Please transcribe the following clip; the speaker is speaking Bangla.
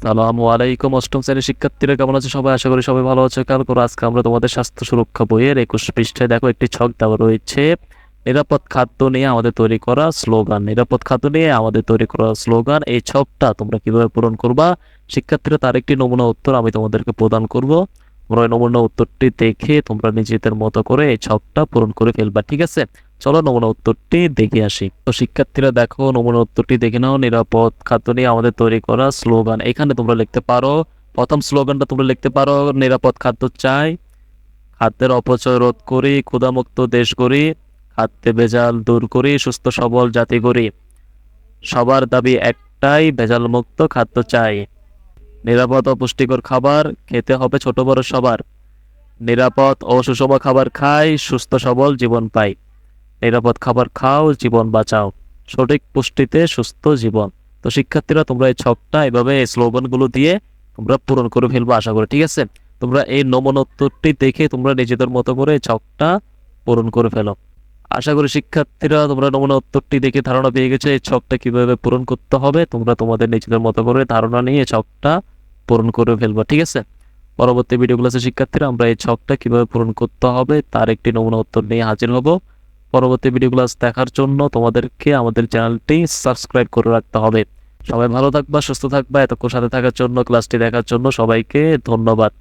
আসসালামু আলাইকুম। অষ্টম শ্রেণির শিক্ষার্থীরা কেমন আছে? সবাই আশা করি সবাই ভালো আছে। কাল করে আজকে আমরা তোমাদের স্বাস্থ্য সুরক্ষা বইয়ের একুশ পৃষ্ঠায় দেখো, একটি ছক দেওয়া রয়েছে। নিরাপদ খাদ্য নিয়ে আমাদের তৈরি করা স্লোগান। নিরাপদ খাদ্য নিয়ে আমাদের তৈরি করা স্লোগান। এই ছকটা তোমরা কীভাবে পূরণ করবা? শিক্ষার্থীরা তার একটি নমুনা উত্তর আমি তোমাদেরকে প্রদান করব। তোমরা নমুনা উত্তরটি দেখে তোমরা নিজেদের মতো করে এই ছকটা পূরণ করে ফেলবা, ঠিক আছে? চলো নমুনা উত্তরটি দেখে আসি। তো শিক্ষার্থীরা দেখো, নমুনা উত্তরটি দেখে নাও। নিরাপদ খাদ্য নিয়ে আমাদের তৈরি করা স্লোগান। এখানে তোমরা লিখতে পারো, প্রথম স্লোগানটা তোমরা লিখতে পারো, নিরাপদ খাদ্য চাই, খাদ্যের অপচয় রোধ করি, ক্ষুধামুক্ত দেশ করি খাদ্যে ভেজাল দূর করি, সুস্থ সবল জাতি করি সবার দাবি একটাই ভেজাল মুক্ত খাদ্য চাই। নিরাপদ ও পুষ্টিকর খাবার খেতে হবে ছোট বড় সবার। নিরাপদ ও সুষম খাবার খাই, সুস্থ সবল জীবন পাই। নিরাপদ খাবার খাও, জীবন বাঁচাও। সঠিক পুষ্টিতে সুস্থ জীবন। তো শিক্ষার্থীরা, তোমরা এই ছকটা এভাবে এই স্লোগানগুলো দিয়ে তোমরা পূরণ করে ফেলব, আশা করি, ঠিক আছে? তোমরা এই নমনোত্তরটি দেখে তোমরা নিজেদের মতো করে ছকটা পূরণ করে ফেলো। আশা করি, শিক্ষার্থীরা, তোমরা নমুনা উত্তরটি দেখে ধারণা পেয়ে গেছে এই ছকটা কীভাবে পূরণ করতে হবে। তোমরা তোমাদের নিজেদের মতো করে ধারণা নিয়ে ছকটা পূরণ করে ফেলবা, ঠিক আছে? পরবর্তী ভিডিওগুলো আছে শিক্ষার্থীরা, আমরা এই ছকটা কীভাবে পূরণ করতে হবে, তার একটি নমুনা উত্তর নিয়ে হাজির হব। পরবর্তী ভিডিও ক্লাস দেখার জন্য তোমাদেরকে আমাদের চ্যানেলটি সাবস্ক্রাইব করে রাখতে হবে। সবাই ভালো থাকবা, সুস্থ থাকবা, এতক্ষণ সাথে থাকার জন্য ক্লাসটি দেখার জন্য সবাইকে ধন্যবাদ।